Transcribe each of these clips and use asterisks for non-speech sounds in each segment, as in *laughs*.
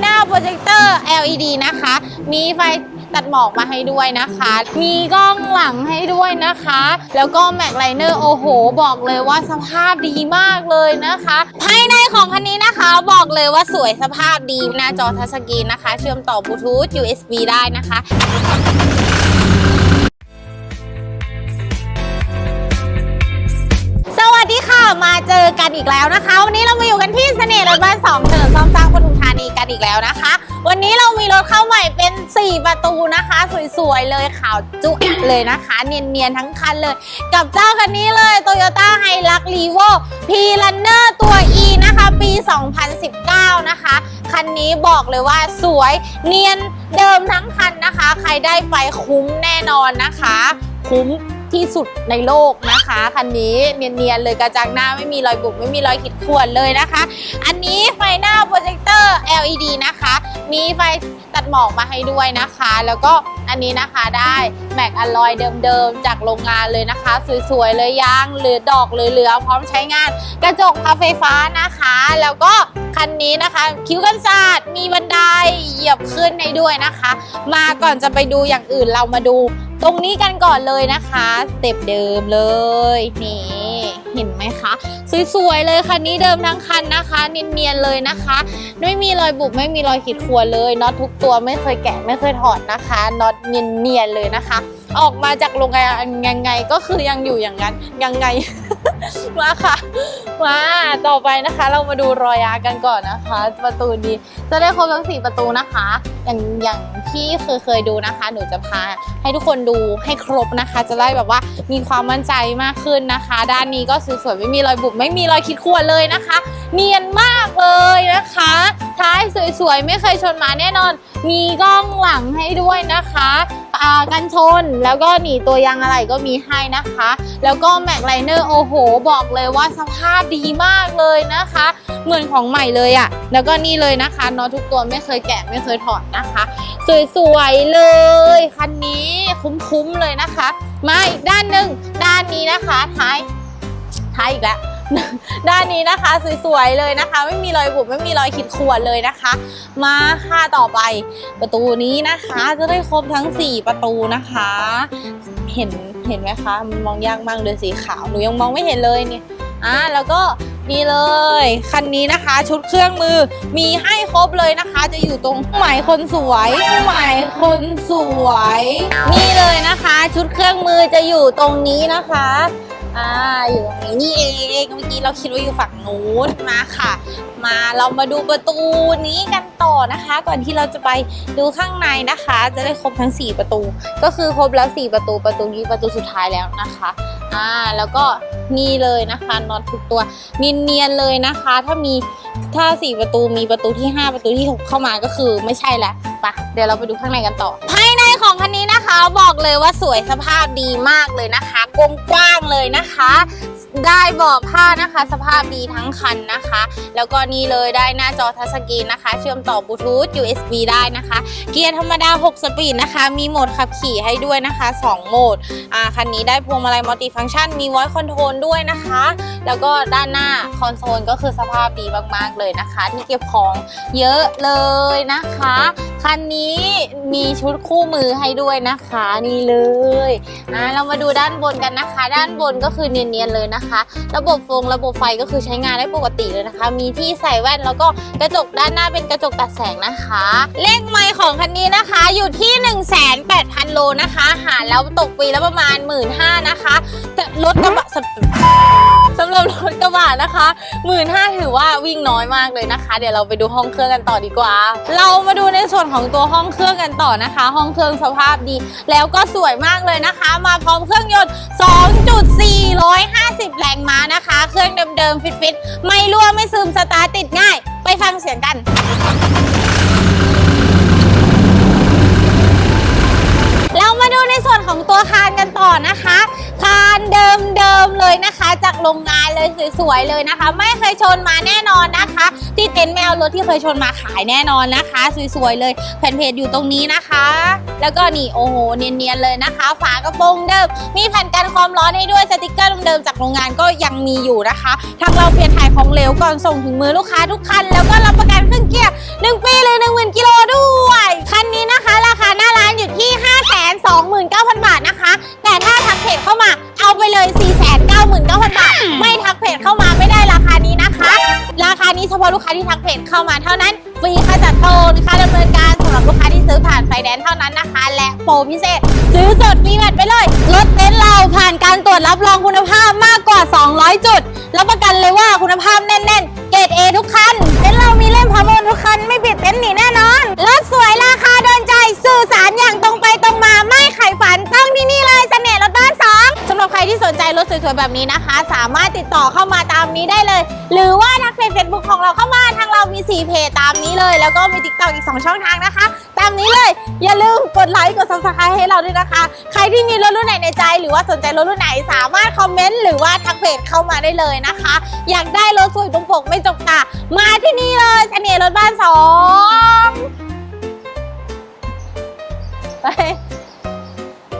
หน้าโปรเจคเตอร์ LED นะคะ มีไฟตัดหมอกมาให้ด้วยนะคะ มีกล้องหลังให้ด้วยนะคะ แล้วก็แม็กไลเนอร์โอ้โห บอกเลยว่าสภาพดีมากเลยนะคะ ภายในของคันนี้นะคะบอกเลยว่าสวยสภาพดีหน้าจอทัชสกรีนนะคะ เชื่อมต่อบลูทูธ USB ได้นะคะสวัสดีค่ะมาเจอกันอีกแล้วนะคะ วันนี้เรามาอยู่กันที่เสน่ห์รถบ้าน2เถนนซ่อม นีกันอีกแล้วนะคะ วันนี้เรามีรถเข้าใหม่เป็น 4 ประตูนะคะ สวยๆเลยขาวจุ๊เลยนะคะ เนียนๆทั้งคันเลย กับเจ้าคันนี้เลย Toyota h i l u x r e v o P Runner ตัว E นะคะ ปี 2019 นะคะ คันนี้บอกเลยว่าสวยเนียนเดิมทั้งคันนะคะ ใครได้ไปคุ้มแน่นอนนะคะ คุ้มที่สุดในโลกนะคะคันนี้เนียนๆเลยกระจังหน้าไม่มีรอยบุบไม่มีรอยขีดข่วนเลยนะคะ อันนี้ไฟหน้าโปรเจค LED นะคะ มีไฟตัดหมอกมาให้ด้วยนะคะ แล้วก็อันนี้นะคะได้แม็กอลลอยเดิมๆ จากโรงงานเลยนะคะ สวยๆ เลยยางหลือดอกเหลือๆพร้อมใช้งาน กระจกพับไฟฟ้านะคะ แล้วก็คันนี้นะคะ คิ้วกันศาสตร์มีบันไดเหยียบขึ้นให้ด้วยนะคะ มาก่อนจะไปดูอย่างอื่นเรามาดู ตรงนี้กันก่อนเลยนะคะสเต็ปเดิมเลยนี่ เห็นไหมคะสวยๆเลยคันนี้เดิมทั้งคันนะคะเนียนๆเลยนะคะ ไม่มีรอยบุบไม่มีรอยขีดข่วนเลยน็อตทุกตัวไม่เคยแกะไม่เคยถอดนะคะน็อตเนียนๆเลยนะคะ ออกมาจากโรงงานยังไงก็คือยังอยู่อย่างนั้นยังไง มาค่ะ มาต่อไปนะคะ เรามาดูรอยยากันก่อนนะคะ ประตูดีจะได้ครบทั้งสี่ประตูนะคะ อย่างอย่างที่เคยเคยดูนะคะ หนูจะพาให้ทุกคนดูให้ครบนะคะ จะได้แบบว่ามีความมั่นใจมากขึ้นนะคะ ด้านนี้ก็สวยๆไม่มีรอยบุบไม่มีรอยขีดข่วนเลยนะคะ เนียนมากเลยนะคะายสวยๆ ไม่เคยชนมาแน่นอน มีกล้องหลังให้ด้วยนะคะอ่ากันชนแล้วก็หนีตัวยางอะไรก็มีให้นะคะ แล้วก็แม็กไลเนอร์โอ้โห บอกเลยว่าสภาพดีมากเลยนะคะ เหมือนของใหม่เลยอะ่ะแล้วก็นี่เลยนะคะน็อตทุกตัวไม่เคยแกะไม่เคยถอดนะคะ สวยๆเลยคันนี้คุ้มๆเลยนะคะ มาอีกด้านหนึ่งด้านนี้นะคะท้ายท้ายอีกแล้ว ด้านนี้นะคะสวยๆเลยนะคะ ไม่มีรอยบุบไม่มีรอยขีดข่วนเลยนะคะ มาค่ะต่อไปประตูนี้นะคะจะได้ครบทั้ง 4 ประตูนะคะ เห็นเห็นไหมคะมันมองยากมากเลยสีขาวหนูยังมองไม่เห็นเลยเนี่ยอะแล้วก็นี่เลย คันนี้นะคะชุดเครื่องมือมีให้ครบเลยนะคะ จะอยู่ตรงหมายคนสวยหมายคนสวย นี่เลยนะคะ ชุดเครื่องมือจะอยู่ตรงนี้นะคะ อ่าอยู่ตรงนี้นี่เองเมื่อกี้เราคิดว่าอยู่ฝั่งนู้นมาค่ะ มาเรามาดูประตูนี้กันต่อนะคะ ก่อนที่เราจะไปดูข้างในนะคะ จะได้ครบทั้ง 4 ประตู ก็คือครบแล้ว 4 ประตูประตูนี้ประตูสุดท้ายแล้วนะคะอ่าแล้วก็นี่เลยนะคะน็อตทุกตัวเนียนๆเลยนะคะ ถ้ามีถ้า 4 ประตูมีประตูที่ 5 ประตูที่ 6 เข้ามาก็คือไม่ใช่แล้ว ปะเดี๋ยวเราไปดูข้างในกันต่อ ภายในของคันนี้นะคะ บอกเลยว่าสวยสภาพดีมากเลยนะคะกว้างเลยนะคะ ได้เบาะผ้านะคะ สภาพดีทั้งคันนะคะ แล้วก็นี่เลยได้หน้าจอทัชสกรีนนะคะ เชื่อมต่อบลูทูธ USB ได้นะคะ เกียร์ธรรมดา 6 สปีดนะคะ มีโหมดขับขี่ให้ด้วยนะคะ 2 โหมดอ่าคันนี้ได้พวงมาลัยมัลติฟังก์ชันมี voice control ด้วยนะคะ แล้วก็ด้านหน้าคอนโซลก็คือสภาพดีมากๆเลยนะคะ ที่เก็บของเยอะเลยนะคะคันนี้มีชุดคู่มือให้ด้วยนะคะนี่เลยอ่าเรามาดูด้านบนกันนะคะ ด้านบนก็คือเนียนๆเลยนะคะ ระบบฟงระบบไฟก็คือใช้งานได้ปกติเลยนะคะ มีที่ใส่แว่นแล้วก็กระจกด้านหน้าเป็นกระจกตัดแสงนะคะ เลขไมล์ของคันนี้นะคะอยู่ที่ 1,800โลนะคะ หารแล้วตกปีและประมาณ 1 5ื่นนะคะแต่รถกระบะสสำหรับรถกระบะนะคะหมื่นห้าถือว่าวิ่งน้อยมากเลยนะคะ เดี๋ยวเราไปดูห้องเครื่องกันต่อดีกว่า เรามาดูในส่วนของตัวห้องเครื่องกันต่อนะคะ ห้องเครื่องสภาพดี แล้วก็สวยมากเลยนะคะ มาพร้อมเครื่องยนต์ 2.450 แรงม้านะคะ เครื่องเดิมๆฟิตๆไม่รั่วไม่ซึมสตาร์ติดง่าย ไปฟังเสียงกัน โรงงานเลยสวยๆเลยนะคะ ไม่เคยชนมาแน่นอนนะคะ ที่เต็นท์แมวรถที่เคยชนมาขายแน่นอนนะคะ สวยๆเลยแผ่นเพจอยู่ตรงนี้นะคะ แล้วก็นี่โอ้โหเนียนๆเลยนะคะ ฝากระโปรงเดิมมีแผ่นกันความร้อนให้ด้วยสติกเกอร์เดิมจากโรงงานก็ยังมีอยู่นะคะทางเราเปลี่ยนถ่ายของเหลวก่อนส่งถึงมือลูกค้าทุกคัน แล้วก็รับประกันเครื่องเกียร์หนึ่งปีเลยหมื่นกิโลด้วยคันนี้นะคะราคาหน้าร้านอยู่ที่ 5 2 9 0 0 0 บาทนะคะ แต่ถ้าทักเพจเข้ามาเอาไปเลย 4 9 9 0 0 0 ไม่ทักเพจเข้ามาไม่ได้ราคานี้นะคะ ราคานี้เฉพาะลูกค้าที่ทักเพจเข้ามาเท่านั้น ฟรีค่าจัดโอนค่าดำเนินการสำหรับลูกค้าที่ซื้อผ่านไฟแนนซ์เท่านั้นนะคะ และโปรพิเศษ ซื้อสดฟรีแบตไปเลยรถเต็นท์เราผ่านการตรวจรับรองคุณภาพมากกว่า 200 จุดรับประกันเลยว่าคุณภาพแน่นๆ เกรดเอทุกคันเต็นท์เรามีเล่มพรมนทุกคันไม่ปิดเต็นท์หนีแน่นอนรถสวยราคาโดนใจสื่อสารอย่างตรงไปตรงมาไม่ไขฝันต้องที่นี่เลยเสน่ห์รถบ้านสองสำหรับใครที่สนใจรถสวยๆแบบนี้นะคะ เลย หรือว่าทักเพจเฟซบุ๊กของเราเข้ามาทางเรามี 4 เพจตามนี้เลย แล้วก็มีติ๊กต็อกอีก 2 ช่องทางนะคะ ตามนี้เลย อย่าลืมกดไลค์กดซับสไครต์ให้เราด้วยนะคะ ใครที่มีรถรุ่นไหนในใจ หรือว่าสนใจรถรุ่นไหนสามารถคอมเมนต์หรือว่าทักเพจเข้ามาได้เลยนะคะ อยากได้รถสวยตรงปกไม่จกตามาที่นี่เลยเสน่ห์รถบ้านสองไป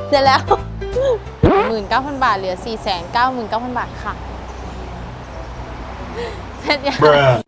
เสร็จแล้วหมื่นเก้าพันบาทเหลือสี่แสนเก้าหมื่นเก้าพันบาทค่ะ *laughs* Bruh.